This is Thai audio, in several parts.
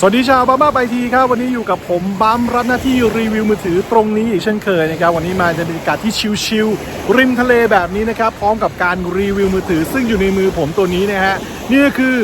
สวัสดีชาวบ้าบ้าไปทีครับวันนี้อยู่กับผมบัมรับหน้าที่รีวิวมือถือตรงนี้อีกเช่นเคยนะครับวันนี้มาในบรรยากาศที่ชิลๆริมทะเลแบบนี้นะครับพร้อมกับการรีวิวมือถือ ซึ่งอยู่ในมือผมตัวนี้นะฮะนี่ก็คือ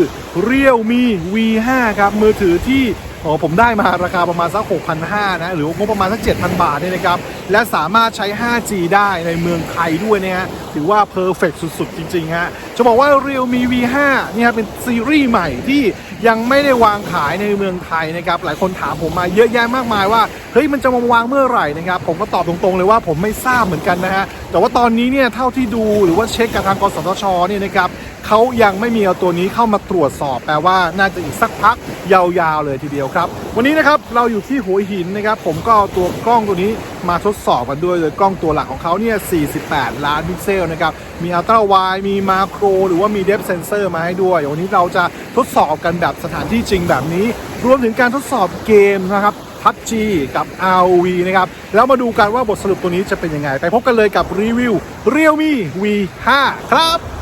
Realme V5 ครับมือถือที่ อ๋อผมได้มาราคาประมาณสัก 6,500 นะ หรือว่างบประมาณสัก 7,000 บาทเนี่ยนะครับ และสามารถใช้ 5G ได้ในเมืองไทยด้วยนะฮะ ถือว่าเพอร์เฟกสุด ๆ จริง ๆ ฮะ จะบอกว่า Realme V5 เนี่ยครับเป็นซีรีส์ใหม่ที่ยังไม่ได้วางขายในเมืองไทยนะครับ หลายคนถามผมมาเยอะแยะมากมายว่า เฮ้ย มันจะมาวางเมื่อไหร่นะครับ ผมก็ตอบตรงๆเลยว่าผมไม่ทราบเหมือนกันนะฮะ แต่ว่าตอนนี้เนี่ยเท่าที่ดูหรือว่าเช็คกับทางกสทชเนี่ยนะครับ เขายังไม่มีเอาตัวนี้เข้ามาตรวจสอบ แปลว่าน่าจะอีกสักพักยาวๆเลยทีเดียวครับ วันนี้นะครับเราอยู่ที่หัวหินนะครับ ผมก็เอาตัวกล้องตัวนี้มาทดสอบกันด้วยเลยกล้องตัวหลักของเขาเนี่ย 48 ล้านพิกเซลนะครับ มีอัลตร้าไวมีมาโคร หรือว่ามีเดฟเซนเซอร์มาให้ด้วย วันนี้เราจะทดสอบกันแบบสถานที่จริงแบบนี้ รวมถึงการทดสอบเกมนะครับ PUBG กับ ROV นะครับ แล้วมาดูกันว่าบทสรุปตัวนี้จะเป็นยังไง ไปพบกันเลยกับรีวิว Realme V5 ครับ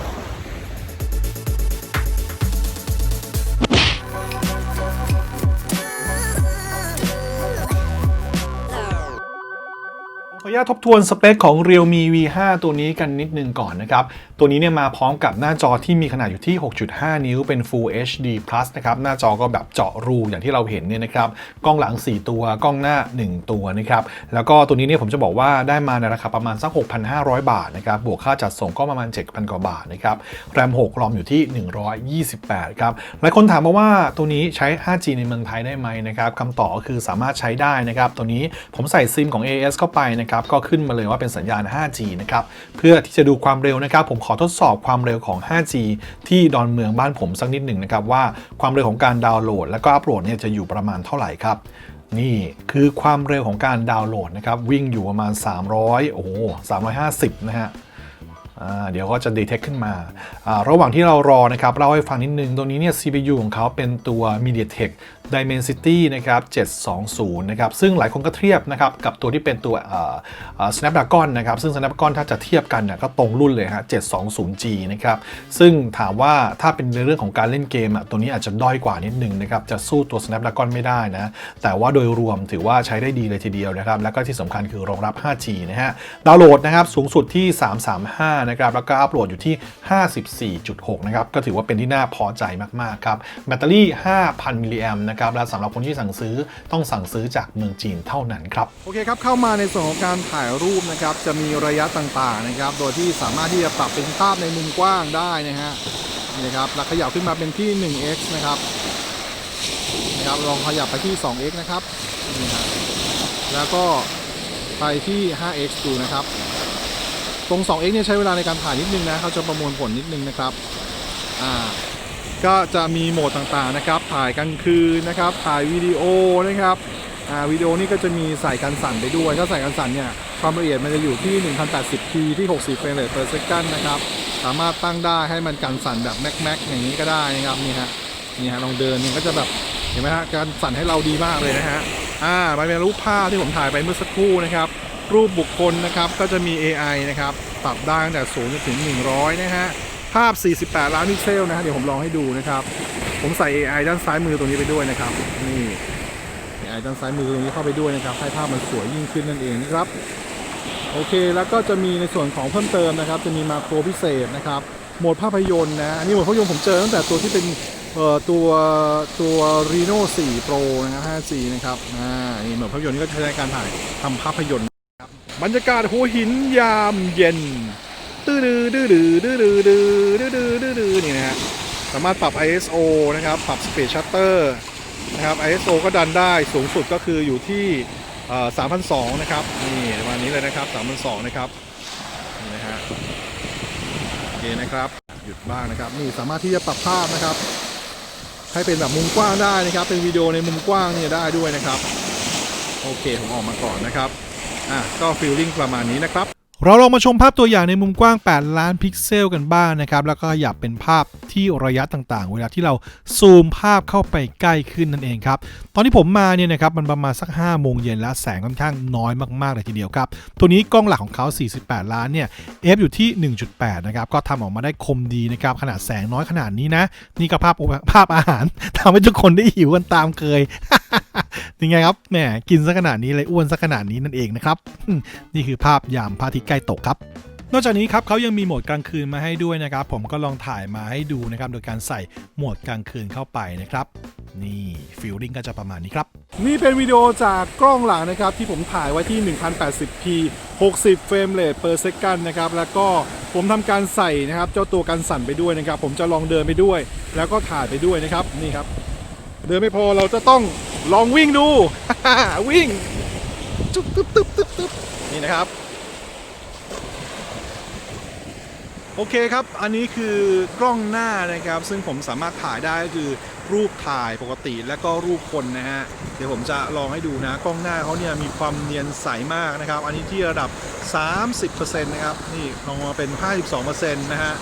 ออนุญาตทบทวนสเปคของ Realme V5 ตัวนี้กันนิดนึงก่อนนะครับ ตัวนี้เนี่ยมาพร้อมกับหน้าจอที่มีขนาดอยู่ที่ 6.5 นิ้วเป็น Full HD Plus นะครับ หน้าจอก็แบบเจาะรูอย่างที่เราเห็นเนี่ยนะครับ กล้องหลัง 4 ตัว กล้องหน้า 1 ตัวนะครับ แล้วก็ตัวนี้เนี่ยผมจะบอกว่าได้มาในราคาประมาณสัก 6,500 บาทนะครับ บวกค่าจัดส่งก็ประมาณ 7,000 กว่าบาทนะครับ แรม 6 รอมอยู่ที่ 128 ครับ หลายคนถามมาว่าตัวนี้ใช้ 5G ในเมืองไทยได้ไหมนะครับคำตอบก็คือสามารถใช้ได้นะครับ ตัวนี้ผมใส่ซิมของ AS เข้าไปนะครับก็ขึ้นมาเลยว่าเป็นสัญญาณ 5G นะครับเพื่อที่จะดูความเร็วนะครับ ผมขอทดสอบความเร็วของ 5G ที่ดอนเมืองบ้านผมสักนิดหนึ่งนะครับว่าความเร็วของการดาวน์โหลด และก็อัปโหลดเนี่ยจะอยู่ประมาณเท่าไหร่ครับนี่คือความเร็วของการดาวน์โหลดนะครับวิ่งอยู่ประมาณ 300โอ้โห350 นะฮะ เดี๋ยวก็จะ detect ขึ้นมา ระหว่างที่เรารอนะครับเล่าให้ฟังนิดนึงตัวนี้เนี่ย CPU ของเขาเป็นตัว MediaTek Dimensity นะครับ 720 นะครับ ซึ่งหลายคนก็เทียบนะครับ กับตัวที่เป็นตัว Snapdragon นะครับ ซึ่ง Snapdragon ถ้าจะเทียบกันเนี่ยก็ตรงรุ่นเลยฮะ 720G นะครับ ซึ่งถามว่าถ้าเป็นในเรื่องของการเล่นเกมอะตัวนี้อาจจะด้อยกว่านิดนึงนะครับ จะสู้ตัว Snapdragon ไม่ได้นะ แต่ว่าโดยรวมถือว่าใช้ได้ดีเลยทีเดียวนะครับ แล้วก็ที่สำคัญคือรองรับ 5G นะฮะ ดาวน์โหลดนะครับสูงสุดที่ 335นะครับแล้วก็อัปโหลดอยู่ที่ 54.6 นะครับ ก็ถือว่าเป็นที่น่าพอใจมาก ๆ ครับ แบตเตอรี่ 5,000 มิลลิแอมนะครับ และสำหรับคนที่สั่งซื้อต้องสั่งซื้อจากเมืองจีนเท่านั้นครับ โอเคครับ เข้ามาในส่วนของการถ่ายรูปนะครับ จะมีระยะต่าง ๆ นะครับ โดยที่สามารถที่จะปรับเป็นภาพในมุมกว้างได้นะฮะ นี่ครับ แล้วขยับขึ้นมาเป็นที่ 1x นะครับ นะครับ ลองขยับไปที่ 2x นะครับ นี่ฮะ แล้วก็ไปที่ 5x ดูนะครับ ตรง 2x เนี่ยใช้เวลาในการถ่ายนิดนึงนะเขาจะประมวลผลนิดนึงนะครับอ่าก็จะมีโหมดต่างๆนะครับ ถ่ายกลางคืนนะครับ ถ่ายวิดีโอนะครับอ่าวิดีโอนี่ก็จะมีใส่กันสั่นไปด้วย ถ้าใส่กันสั่นเนี่ยความละเอียดมันจะอยู่ที่ 1080p ที่ 60 เฟรมเรท per second นะครับ สามารถตั้งได้ให้มันกันสั่นแบบแม็กแม็กอย่างนี้ก็ได้นะครับนี่ฮะนี่ฮะลองเดินมันก็จะแบบเห็นไหมฮะการสั่นให้เราดีมากเลยนะฮะอ่ามันเป็นรูปภาพที่ผมถ่ายไปเมื่อสักครู่นะครับ รูปบุคคลนะครับก็จะมี AI นะครับปรับได้ตั้งแต่0จนถึง 100 นะฮะ ภาพ 48 ล้านพิกเซลนะฮะเดี๋ยวผมลองให้ดูนะครับ ผมใส่ AI ด้านซ้ายมือตรงนี้ไปด้วยนะครับ นี่ AI ด้านซ้ายมือตรงนี้เข้าไปด้วยนะครับ ให้ภาพมันสวยยิ่งขึ้นนั่นเองนะครับ โอเคแล้วก็จะมีในส่วนของเพิ่มเติมนะครับ จะมีมาโครพิเศษนะครับโหมดภาพยนตร์นะอันนี้โหมดภาพยนตร์ผมเจอตั้งแต่ตัวที่เป็นตัวตัว Reno 4 Pro นะครับ 5G นะครับ อ่า นี่โหมดภาพยนตร์นี่ก็ใช้ในการถ่ายทำภาพยนตร์ บรรยากาศหัวหินยามเย็น ตื้อดื้อดื้อดื้อดื้อดื้อดื้อดื้อดื้อดื้อดื้อนี่นะฮะสามารถปรับ ISO นะครับ ปรับ Speed Shutter นะครับ ISO ก็ดันได้สูงสุดก็คืออยู่ที่3,200นะครับ นี่ประมาณนี้เลยนะครับ3,200นะครับ นี่นะฮะโอเคนะครับ หยุดบ้างนะครับ นี่สามารถที่จะปรับภาพนะครับ ให้เป็นแบบมุมกว้างได้นะครับ เป็นวิดีโอในมุมกว้างเนี่ยได้ด้วยนะครับ โอเค ผมออกมาก่อนนะครับ อะก็ฟีลลิ่งประมาณนี้นะครับ เราลองมาชมภาพตัวอย่างในมุมกว้าง 8 ล้านพิกเซลกันบ้างนะครับ แล้วก็อยากเป็นภาพที่ระยะต่างๆ เวลาที่เราซูมภาพเข้าไปใกล้ขึ้นนั่นเองครับ ตอนที่ผมมาเนี่ยนะครับมันประมาณสัก 5 โมงเย็นแล้วแสงค่อนข้างน้อยมากๆเลยทีเดียวครับ ตัวนี้กล้องหลักของเขา 48 ล้านเนี่ย f อยู่ที่ 1.8 นะครับ ก็ทำออกมาได้คมดีนะครับ ขนาดแสงน้อยขนาดนี้นะ นี่ก็ภาพภาพอาหารทำให้ทุกคนได้หิวกันตามเคย ยังไงครับแหมกินซะขนาดนี้เลยอ้วนซะขนาดนี้นั่นเองนะครับ นี่คือภาพยามพระอาทิตย์ใกล้ตกครับนอกจากนี้ครับเขายังมีโหมดกลางคืนมาให้ด้วยนะครับ ผมก็ลองถ่ายมาให้ดูนะครับ โดยการใส่โหมดกลางคืนเข้าไปนะครับ นี่ฟิลลิ่งก็จะประมาณนี้ครับ นี่เป็นวิดีโอจากกล้องหลังนะครับ ที่ผมถ่ายไว้ที่ 1080p 60 เฟรมเรท per second นะครับ แล้วก็ผมทำการใส่นะครับ เจ้าตัวกันสั่นไปด้วยนะครับ ผมจะลองเดินไปด้วย แล้วก็ถ่ายไปด้วยนะครับนี่ครับ เดินไม่พอเราจะต้อง ลองวิ่งดู วิ่งจุ๊บตึ๊บตึ๊บตึ๊บตึ๊บนี่นะครับ โอเคครับ อันนี้คือกล้องหน้านะครับ ซึ่งผมสามารถถ่ายได้ก็คือรูปถ่ายปกติและก็รูปคนนะฮะ เดี๋ยวผมจะลองให้ดูนะ กล้องหน้าเขาเนี่ยมีความเนียนใสมากนะครับ อันนี้ที่ระดับ 30%นะครับ นี่ลองมาเป็น 52%นะฮะ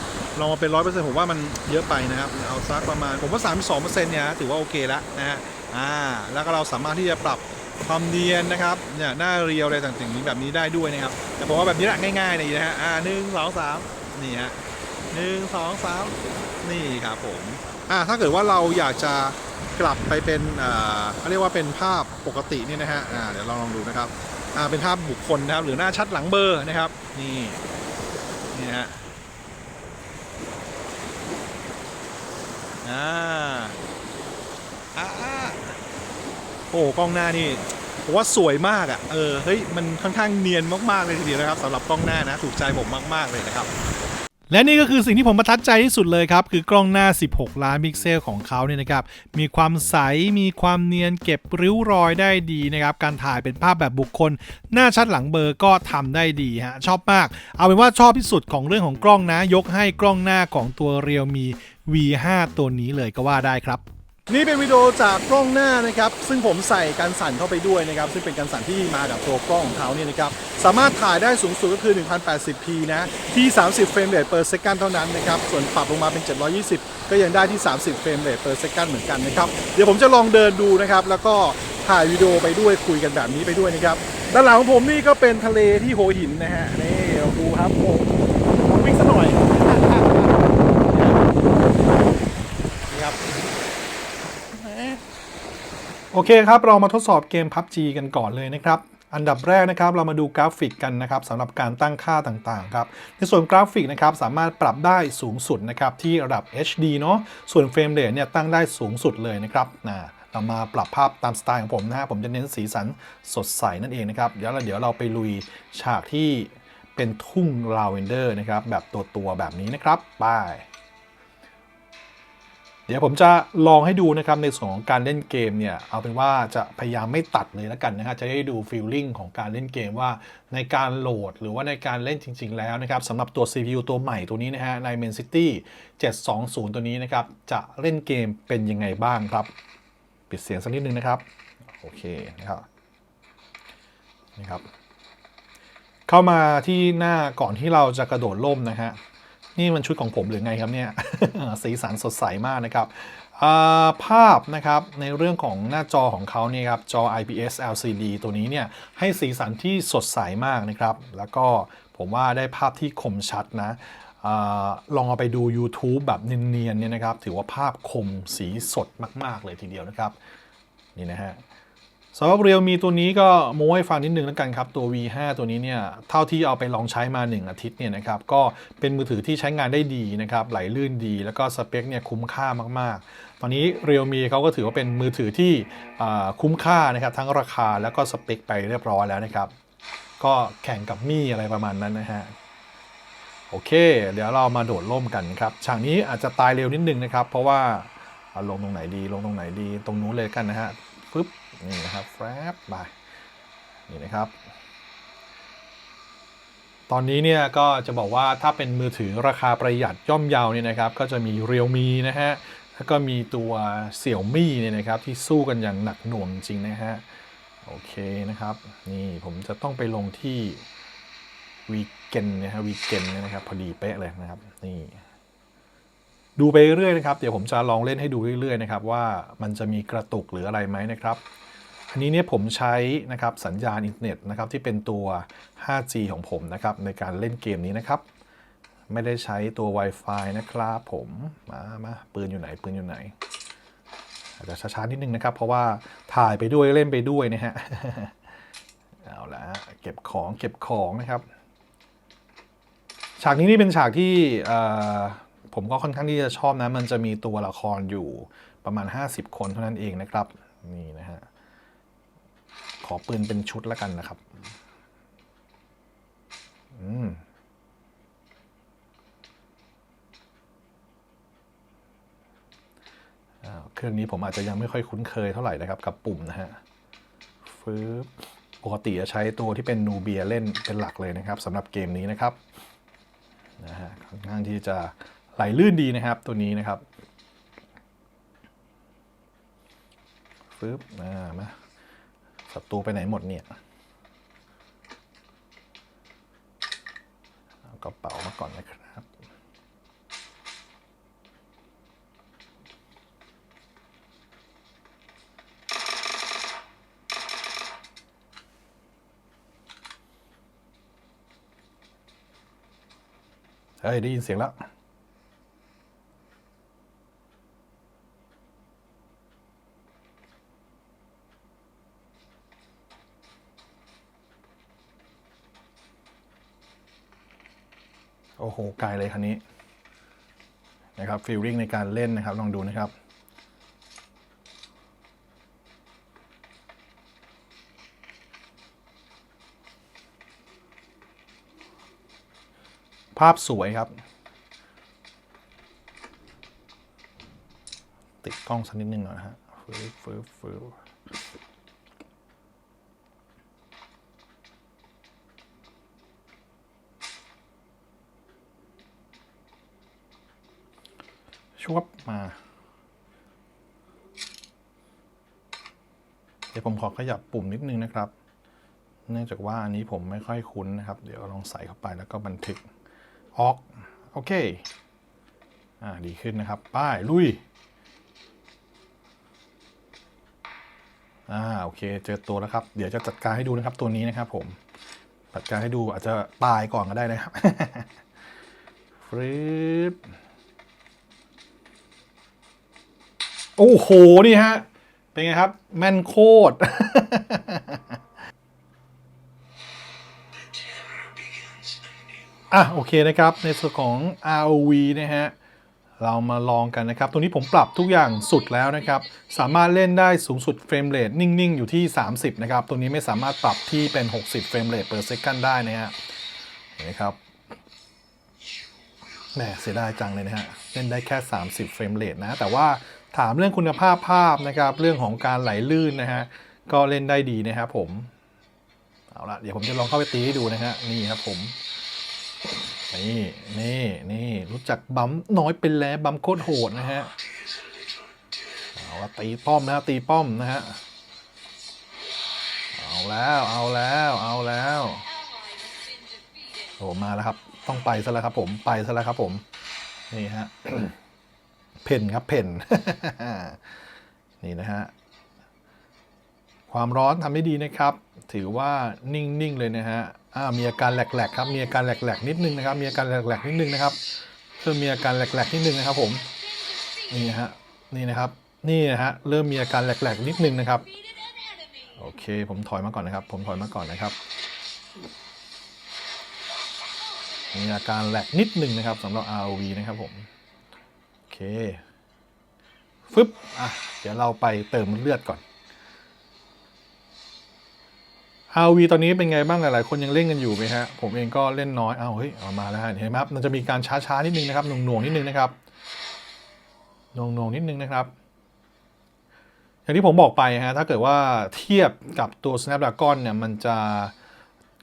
ลองมาเป็น 100%ผมว่ามันเยอะไปนะครับ เอาสักประมาณ ผมว่า 32%เนี่ยถือว่าโอเคแล้วนะฮะ อ่าแล้วก็เราสามารถที่จะปรับความเนียนนะครับเนี่ยหน้าเรียวอะไรต่างๆนี้แบบนี้ได้ด้วยนะครับ แต่ผมว่าแบบนี้แหละง่ายๆเลยนะฮะอ่าหนึ่งสองสามนี่ฮะหนึ่งสองสามนี่ครับผมอ่าถ้าเกิดว่าเราอยากจะกลับไปเป็นอ่าเขาเรียกว่าเป็นภาพปกติเนี่ยนะฮะอ่าเดี๋ยวเราลองดูนะครับอ่าเป็นภาพบุคคลนะครับ หรือหน้าชัดหลังเบอร์นะครับนี่นี่ฮะอ่าอ่า โอ้กล้องหน้านี่ผมว่าสวยมากอะ่ะเออเฮ้ยมันค่อนข้างเนียนมากๆเลยทีเดียวนะครับสำหรับกล้องหน้านะถูกใจผมมาก ๆเลยนะครับและนี่ก็คือสิ่งที่ผมประทับใจที่สุดเลยครับ คือกล้องหน้า 16 ล้านพิกเซลของเขาเนี่ยนะครับ มีความใส มีความเนียนเก็บริ้วรอยได้ดีนะครับ การถ่ายเป็นภาพแบบบุคคล หน้าชัดหลังเบอร์ก็ทำได้ดีฮะ ชอบมาก เอาเป็นว่าชอบที่สุดของเรื่องของกล้องนะ ยกให้กล้องหน้าของตัว Realme V5 ตัวนี้เลยก็ว่าได้ครับ นี่เป็นวิดีโอจากกล้องหน้านะครับ ซึ่งผมใส่การสั่นเข้าไปด้วยนะครับ ซึ่งเป็นการสั่นที่มากับตัวกล้องของเขาเนี่ยนะครับ สามารถถ่ายได้สูงสุดก็คือ 1080p นะ ที่ 30 เฟรมเรท per second เท่านั้นนะครับ ส่วนปรับลงมาเป็น 720 ก็ยังได้ที่ 30 เฟรมเรท per second เหมือนกันนะครับ เดี๋ยวผมจะลองเดินดูนะครับ แล้วก็ถ่ายวิดีโอไปด้วยคุยกันแบบนี้ไปด้วยนะครับ ด้านหลังของผมนี่ก็เป็นทะเลที่โหหินนะฮะ นี่เราดูครับโอ้ลองวิ่งสักหน่อย นี่ครับ โอเคครับ เรามาทดสอบเกม PUBG กันก่อนเลยนะครับ อันดับแรกนะครับ เรามาดูกราฟิกกันนะครับสำหรับการตั้งค่าต่างๆครับ ในส่วนกราฟิกนะครับสามารถปรับได้สูงสุดนะครับที่ระดับ HD เนาะ ส่วนเฟรมเรทเนี่ยตั้งได้สูงสุดเลยนะครับนะเรามาปรับภาพตามสไตล์ของผมนะฮะ ผมจะเน้นสีสันสดใสนั่นเองนะครับ เดี๋ยวเราเดี๋ยวเราไปลุยฉากที่เป็นทุ่งลาเวนเดอร์นะครับแบบตัวตัวๆแบบนี้นะครับไป เดี๋ยวผมจะลองให้ดูนะครับในส่วนของการเล่นเกมเนี่ยเอาเป็นว่าจะพยายามไม่ตัดเลยแล้วกันนะฮะจะได้ดูฟีลลิ่งของการเล่นเกมว่าในการโหลดหรือว่าในการเล่นจริง ๆ แล้วนะครับสำหรับตัว CPU ตัวใหม่ตัวนี้นะฮะใน Man City 720 ตัวนี้นะครับจะเล่นเกมเป็นยังไงบ้างครับ ปิดเสียงสักนิดนึงนะครับโอเคนะครับนี่ครับ เข้ามาที่หน้าก่อนที่เราจะกระโดดล่มนะฮะ นี่มันชุดของผมหรือไงครับเนี่ย สีสันสดใสมากนะครับาภาพนะครับในเรื่องของหน้าจอของเขาเนี่ยครับจอ IPS LCD ตัวนี้เนี่ยให้สีสันที่สดใสมากนะครับ แล้วก็ผมว่าได้ภาพที่คมชัดนะอลองเอาไปดู YouTube แบบเนียนๆเนี่ยนะครับ ถือว่าภาพคมสีสดมาก ๆ เลยทีเดียวนะครับ นี่นะฮะ สำหรับเรียวมีตัวนี้ก็โม้ให้ฟังนิดนึงแล้วกันครับ ตัว V5 ตัวนี้เนี่ยเท่าที่เอาไปลองใช้มา 1 อาทิตย์เนี่ยนะครับก็เป็นมือถือที่ใช้งานได้ดีนะครับไหลลื่นดี แล้วก็สเปคเนี่ยคุ้มค่ามากๆ ตอนนี้เรียวมีเขาก็ถือว่าเป็นมือถือที่คุ้มค่านะครับทั้งราคาแล้วก็สเปคไปเรียบร้อยแล้วนะครับ ก็แข่งกับมี่อะไรประมาณนั้นนะฮะโอเค เดี๋ยวเรามาโดดร่มกันครับฉากนี้อาจจะตายเร็วนิดนึงนะครับ เพราะว่าลงตรงไหนดีลงตรงไหนดีตรงนู้นเลยกันนะฮะ ฟึบนี่นะครับแฟบไปนี่นะครับ ตอนนี้เนี่ยก็จะบอกว่าถ้าเป็นมือถือราคาประหยัดย่อมเยาเนี่ยนะครับ ก็จะมี Realme นะฮะแล้วก็มีตัวเสี่ยวมี่เนี่ยนะครับที่สู้กันอย่างหนักหน่วงจริงนะฮะโอเคนะครับ นี่ผมจะต้องไปลงที่วีเกนนะฮะวีเกนเนี่ยนะครับ พอดีเป๊ะเลยนะครับ นี่ ดูไปเรื่อยๆนะครับ เดี๋ยวผมจะลองเล่นให้ดูเรื่อยๆนะครับว่ามันจะมีกระตุกหรืออะไรไหมนะครับ อันนี้เนี่ยผมใช้นะครับสัญญาณอินเทอร์เน็ตนะครับที่เป็นตัว 5G ของผมนะครับในการเล่นเกมนี้นะครับ ไม่ได้ใช้ตัว Wi-Fi นะครับผมมามาปืนอยู่ไหนปืนอยู่ไหน อาจจะช้าๆนิดนึงนะครับ เพราะว่าถ่ายไปด้วยเล่นไปด้วยนะฮะเอาละเก็บของเก็บของนะครับ ฉากนี้นี่เป็นฉากที่อ ผมก็ค่อนข้างที่จะชอบนะ มันจะมีตัวละครอยู่ประมาณ 50 คนเท่านั้นเองนะครับ นี่นะฮะ ขอปืนเป็นชุดแล้วกันนะครับ อืมเครื่องนี้ผมอาจจะยังไม่ค่อยคุ้นเคยเท่าไหร่นะครับ กับปุ่มนะฮะฟืบปกติจะใช้ตัวที่เป็นนูเบียเล่นเป็นหลักเลยนะครับสำหรับเกมนี้นะครับนะฮะค่อนข้างที่จะ ไหลลื่นดีนะครับตัวนี้นะครับฟืบอ่ามาศัตรูไปไหนหมดเนี่ยเอากระเป๋ามาก่อนนะครับเฮ้ยได้ยินเสียงแล้ว ไกลเลยคันนี้นะครับฟีลลิ่งในการเล่นนะครับลองดูนะครับภาพสวยครับ ติดกล้องสักนิดนึงหน่อยนะฮะฟืบฟืบฟืบ ชวบมา เดี๋ยวผมขอขยับปุ่มนิดนึงนะครับ เนื่องจากว่าอันนี้ผมไม่ค่อยคุ้นนะครับ เดี๋ยวลองใส่เข้าไปแล้วก็บันทึกออกโอเค อ่า ดีขึ้นนะครับ ป้าย ลุย อ่า โอเค เจอตัวแล้วครับ เดี๋ยวจะจัดการให้ดูนะครับ ตัวนี้นะครับผม จัดการให้ดูอาจจะตายก่อนก็ได้นะครับฟริป โอ้โห นี่ฮะ เป็นไงครับ แม่นโคตร อะ โอเคนะครับ ในส่วนของ ROV นะฮะ เรามาลองกันนะครับ ตรงนี้ผมปรับทุกอย่างสุดแล้วนะครับ สามารถเล่นได้สูงสุดเฟรมเรทนิ่ง ๆ อยู่ที่ 30 นะครับตัวนี้ไม่สามารถปรับที่เป็น 60 เฟรมเรท per second ได้นะฮะเห็นไหมครับแหมเสียดายจังเลยนะฮะ เล่นได้แค่ 30 เฟรมเรทนะ แต่ว่า ถามเรื่องคุณภาพภาพนะครับ เรื่องของการไหลลื่นนะฮะก็เล่นได้ดีนะครับผม เอาละเดี๋ยวผมจะลองเข้าไปตีให้ดูนะฮะนี่ครับผม นี่นี่นี่รู้จักบัมน้อยเป็นแล้วบัมโคตรโหดนะฮะเอาละตีป้อมนะฮะตีป้อมนะฮะเอาแล้วเอาแล้วเอาแล้วโอ้มาแล้วครับ ต้องไปซะแล้วครับผมไปซะแล้วครับผมนี่ฮะ เพนครับเพนนี่นะฮะความร้อนทำได้ดีนะครับ ถือว่านิ่งๆเลยนะฮะอ่ามีอาการแหลกๆครับมีอาการแหลกๆนิดนึงนะครับ มีอาการแหลกๆนิดนึงนะครับเริ่มมีอาการแหลกๆนิดนึงนะครับ ผมนี่นะฮะนี่นะครับนี่นะฮะเริ่มมีอาการแหลกๆนิดนึงนะครับโอเค ผมถอยมาก่อนนะครับ ผมถอยมาก่อนนะครับ มีอาการแหลกนิดนึงนะครับสำหรับ ROV นะครับผม เคฟึบอะเดี๋ยวเราไปเติมเลือดก่อน RV ตอนนี้เป็นไงบ้างหลายๆ คนยังเล่นกันอยู่ไหมฮะ ผมเองก็เล่นน้อยเอาเฮ้ยเอามาแล้วฮะเห็นไหมครับมันจะมีการช้าๆนิดนึงนะครับหน่วงๆนิดนึงนะครับหน่วงๆนิดนึงนะครับ อย่างที่ผมบอกไปฮะถ้าเกิดว่าเทียบกับตัว Snapdragon เนี่ยมันจะ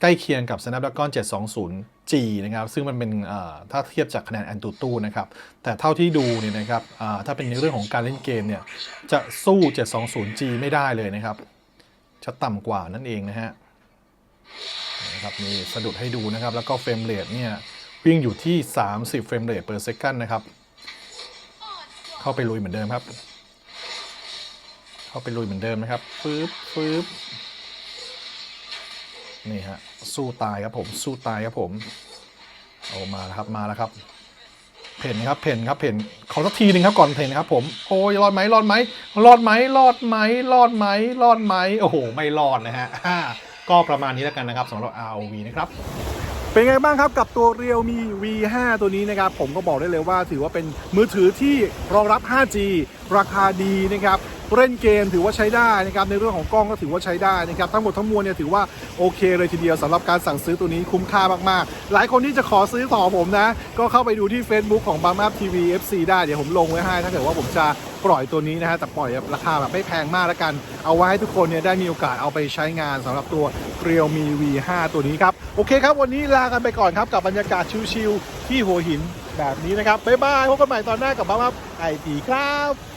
ใกล้เคียงกับ Snapdragon G นะครับซึ่งมันเป็นถ้าเทียบจากคะแนน AnTuTu นะครับแต่เท่าที่ดูเนี่ยนะครับถ้าเป็นในเรื่องของการเล่นเกมเนี่ยจะสู้ 720G ไม่ได้เลยนะครับจะต่ำกว่านั่นเองนะฮะนะครับนี่สะดุดให้ดูนะครับ แล้วก็เฟรมเรทเนี่ยวิ่งอยู่ที่ 30 เฟรมเรท per second นะครับ เข้าไปลุยเหมือนเดิมครับ เข้าไปลุยเหมือนเดิมนะครับ ฟืบฟืบ นี่ฮะสู้ตายครับผมสู้ตายครับผมเอามาแล้วครับมาแล้วครับเพนครับเพนครับเพนขอสักทีหนึ่งครับก่อนเพนครับผมโอ้ยรอดไหมรอดไหมรอดไหมรอดไหมรอดไหมรอดไหมโอ้โห ไม่รอดนะฮะก็ประมาณนี้แล้วกันนะครับสำหรับ ROV นะครับเป็นไงบ้างครับกับตัว Realme V5 ตัวนี้นะครับผมก็บอกได้เลยว่าถือว่าเป็นมือถือที่รองรับ 5G ราคาดีนะครับ เล่นเกมถือว่าใช้ได้นะครับในเรื่องของกล้องก็ถือว่าใช้ได้นะครับทั้งหมดทั้งมวลเนี่ยถือว่าโอเคเลยทีเดียวสำหรับการสั่งซื้อตัวนี้คุ้มค่ามากๆ หลายคนที่จะขอซื้อต่อผมนะ ก็เข้าไปดูที่ Facebook ของ b a m a p TV FC ได้เดี๋ยวผมลงไว้ให้ ถ้าเกิดว่าผมจะปล่อยตัวนี้นะฮะแต่ปล่อยราคาแบบไม่แพงมากแล้วกัน เอาไว้ให้ทุกคนเนี่ยได้มีโอกาสเอาไปใช้งานสำหรับตัว Realme V5 ตัวนี้ครับโอเคครับวันนี้ลากันไปก่อนครับกับบรรยากาศชิลๆที่หัวหินแบบนี้นะครับบ๊ายบายพบกันใหม่ตอนหน้ากับบ้าบ้าไอทีครับ